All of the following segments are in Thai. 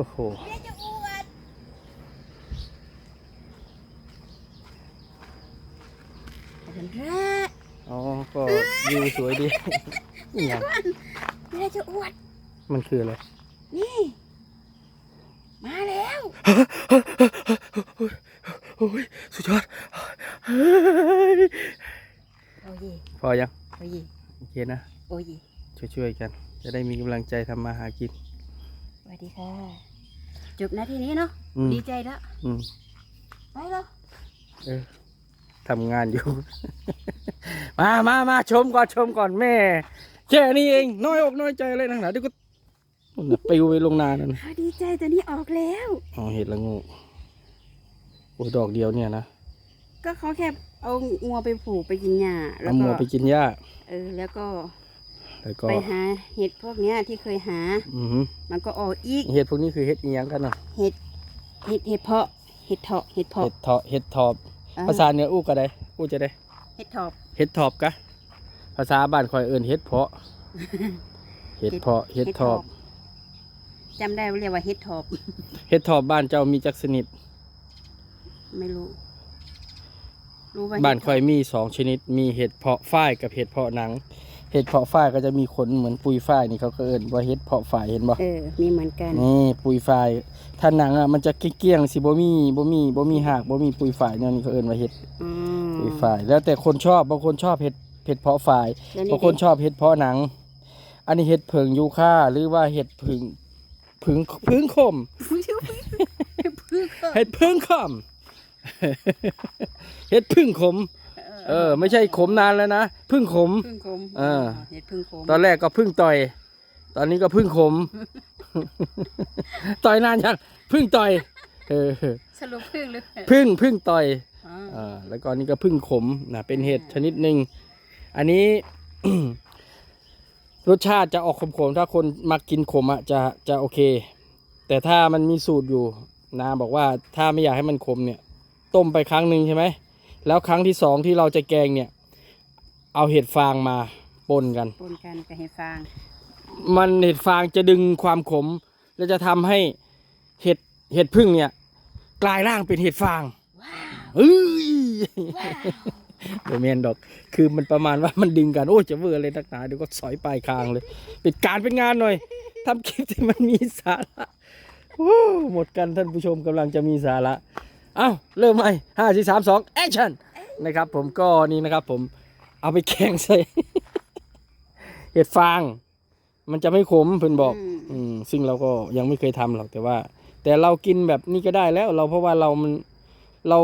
อ้โหเดี๋ยวจะอวดเป็นแรกอ๋อ ก็วิวสวยดีนี่ไงเดี๋ยวจะอวด มันคืออะไร นี่ มาแล้วโอ้ยสุดยอดเฮ้ยโอ้ยพอยังโอ้ยโอเคนะ โอ้ยช่วยๆกัน จะได้มีกำลังใจทำมาหากินสวัสดีค่ะ จบนาทีนี้เนาะอืม ดีใจแล้วอืมไปแล้วเออทำงานอยู่ มามามาชมก่อนชมก่อนแม่แค่นี้เองน้อยอกน้อยใจอะไรนักหนาเดี๋ยวก็นู่นน่ะปลิวไปลงนานั่นอ่าดีใจตัวนี้ออกแล้ว อ๋อเห็ดละงูโอ้ยดอกเดียวเนี่ยนะก็เขาแค่เอางัวไปผูกไปกินหญ้าแล้เอาวหมัก็วไปกินหญ้า เออแล้วก็ แล้วก็ไปหาเห็ดพวกเนี้ยที่เคยหา อือหือมันก็ออกอีกเห็ดพวกนี้คือเห็ดอีหยังกันเนาะเห็ดเห็ดเห็ดเพาะเห็ดเถาะเห็ดเพาะเห็ดเถาะเห็ดทอบอ่ภาษาเหนืออู้ก็ได้อู้จะได้เห็ดถอบเห็ดทอบกะภาษาบ้านคอยเอิ้นเห็ดเพาะเห็ดเพาะเห็ดทอบจำได้ว่าเรียกว่าเห็ดถอบเห็ดทอบบ้านเจ้ามีจักสนิดไม่รู้รู้ว่าบ้านเห็ดคอยมีสองชนิด มีเห็ดเพาะฝ้ายกับเห็ดเพาะหนัง เห็ดเพาะฝ้ายก็จะมีขนเหมือนปุยฝ้ายนี่เขาก็เอิ้นว่าเห็ดเพาะฝ้ายเห็นบ่เออ มีเหมือนกันนี่ปุยฝ้ายถ้าหนังอะมันจะเกลี้ยงๆสิบ่มีบ่มีบ่มีหากบ่มีปุยฝ้ายเนี่ยนี่เขาเอิ้นว่าเห็ดอืมปุยฝ้ายแล้วแต่คนชอบบางคนชอบเห็ดเห็ดเพาะฝ้ายแล้วบางคนชอบเห็ดเพาะหนัง อันนี้เห็ดเผิงยูค่าหรือว่าเห็ดผึ่งผึ่งพึ่งคมพึ่งเห็ดพึ่งคมเห็ดพึ่งขม เออ ไม่ใช่ขมนานแล้วนะพึ่งขม พึ่งคมเออเห็ดพึ่งคมตอนแรกก็พึ่งต่อย ตอนนี้ก็พึ่งขม ต่อยนานยังพึ่งต่อยเออสรุปพึ่งหรือพึ่งพึ่งต่อยอ๋ออ่าแล้วก็อันนี้ก็พึ่งขมนะเป็นเห็ดชนิดหนึ่งอันนี้รสชาติจะออกขมๆ ถ้าคนมักกินขมอะจะจะโอเค แต่ถ้ามันมีสูตรอยู่นาบอกว่าถ้าไม่อยากให้มันขมเนี่ย ต้มไปครั้งหนึ่งใช่ไหม แล้วครั้งที่สองที่เราจะแกงเนี่ย เอาเห็ดฟางมาปนกัน ปนกันกับเห็ดฟาง มันเห็ดฟางจะดึงความขม แล้วจะทำให้เห็ดเห็ดพึ่งเนี่ย กลายร่างเป็นเห็ดฟางว้าวเอ้ยว้าวโดเมนดอก คือมันประมาณว่ามันดึงกัน โอ้ยจะเวอร์เลยนักหนาเดี๋ยวก็สอยปลายคางเลยเป็นการเป็นงานหน่อยทำคลิปที่มันมีสาระโอ้หมดกันท่านผู้ชมกำลังจะมีสาระ เอ้าเริ่มใหม่ห้าสี่สามสองแอคชั่นนะครับ ผมก็นี่นะครับ ผมเอาไปแข่งใส่ เห็ดฟาง มันจะไม่ขมเพิ่นบอกอืมอืมซึ่งเราก็ยังไม่เคยทำหรอกแต่ว่า แต่เรากินแบบนี้ก็ได้แล้ว เราเพราะว่าเรามันเรา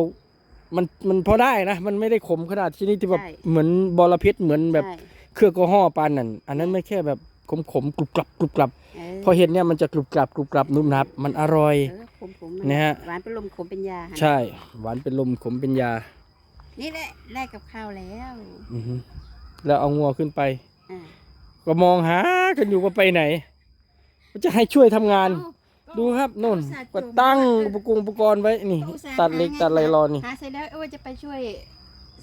มันมันพอได้นะมันไม่ได้ขมขนาดที่นี่ที่แบบใช่ เหมือนบอระเพ็ดเหมือนแบบใช่เครือแอลกอฮอล์ปานนั่นอันนั้นไม่แค่แบบขมขมๆกรุบกรับกรุบกรับเออพอเห็ดเนี่ยมันจะกรุบกรับกรุบกรับนุ่มนับ มันอร่อย เออ ขมขมนะฮะหวานเป็นลมขมเป็นยาใช่ หวานเป็นลมขมเป็นยา นี่แหละแลกกับข้าวแล้วอือฮึแล้วเอางัวขึ้นไปอ่าก็มองหากันอยู่ว่าไปไหนก็จะให้ช่วยทำงาน ดูครับโน่นก็ตั้งอุปกรณ์อุปกรณ์ไว้นี่อุตส่าห์ตัดเหล็กหาตัดอะไรรอนี่หาเสร็จแล้วเออว่าจะไปช่วย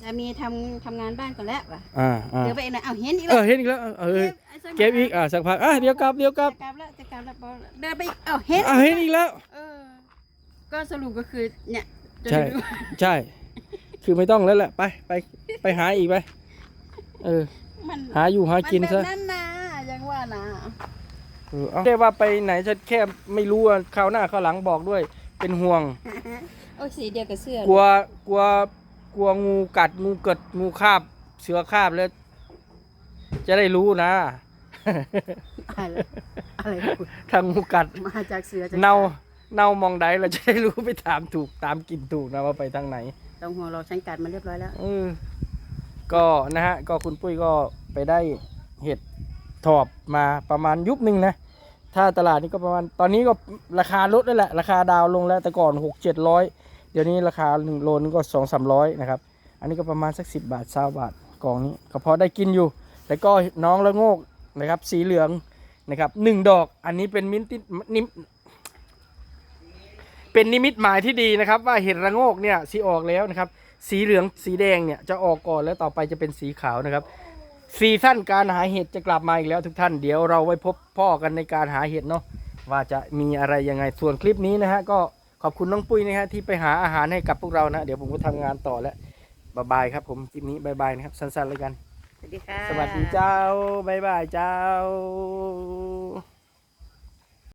สามีทำทำงานบ้านก่อนแล้วว่ะอ่าอ่าเดี๋ยวไปเองนะเอาเห็นอีกเอแล้วอเห็นอีกแล้วเออเออไส้เก็บอีกอ่าสักพักอะเดี๋ยวกลับเดี๋ยวกลับจะกลับแล้วจะกลับแล้วพอเดินไปอีกเอาเห็นอะเห็นอีกแล้วเออ ก็สรุปก็คือเนี่ยจะใช่ ดูใช่ คือไม่ต้องแล้วแหละ ไปไปไปหาอีกไป เออ มันหาอยู่หากินมัซะ แบบนั้นนะยังว่านะเออเอาแค่ว่าไปไหนฉันแค่ไม่รู้อะคราวหน้าคราวหลังบอกด้วย เป็นห่วง โอ้ยสีเดียวกับเสื้อกลัวกลัวกลัวงูกัดงูเกิดงูคาบ เสือคาบแล้ว จะได้รู้นะ อะไรอะไรของคุณถ้างูกัดมาจากเสือจะเน่า เน่ามองใดเราจะได้รู้ไปถามถูกตามกินถูกนะว่าไปทางไหนต้องหัวเราะฉันกัดมาเรียบร้อยแล้วเออก็นะฮะก็คุณปุ้ยก็ไปได้เห็ดถอบมาประมาณยุบหนึ่งนะ ถ้าตลาดนี้ก็ประมาณตอนนี้ก็ราคาลดแล้วแหละ ราคาดาวลงแล้วแต่ก่อนหกเจ็ดร้อยเดี๋ยวนี้ราคาหนึ่งโลนึงก็สองสามร้อยนะครับ อันนี้ก็ประมาณสักสิบบาทเศบาทกล่องนี้ก็พอได้กินอยู่ แล้วก็น้องละโงกนะครับสีเหลืองนะครับหนึ่งดอกอันนี้เป็นมินตินิม เป็นนิมิตหมายที่ดีนะครับ ว่าเห็ดระโงกเนี่ยสีออกแล้วนะครับ สีเหลืองสีแดงเนี่ยจะออกก่อนแล้วต่อไปจะเป็นสีขาวนะครับซีซั่นการหาเห็ดจะกลับมาอีกแล้วทุกท่านเดี๋ยวเราไว้พบพ่อกันในการหาเห็ดเนาะว่าจะมีอะไรยังไงส่วนคลิปนี้นะฮะก็ขอบคุณน้องปุ้ยนะฮะที่ไปหาอาหารให้กับพวกเรานะ เดี๋ยวผมก็ทำงานต่อแล้วบายบายครับผมคลิปนี้บายบายนะครับ สั้นๆเลยกัน สวัสดีค่ะ สวัสดีเจ้าบายบายเจ้า